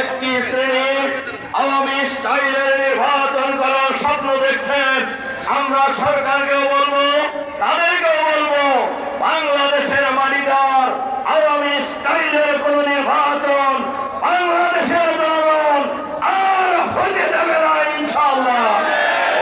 একটি শ্রেণি আওয়ামী স্টাইলের নির্বাচন করার স্বপ্ন দেখছেন। আমরা সরকারকেও বলব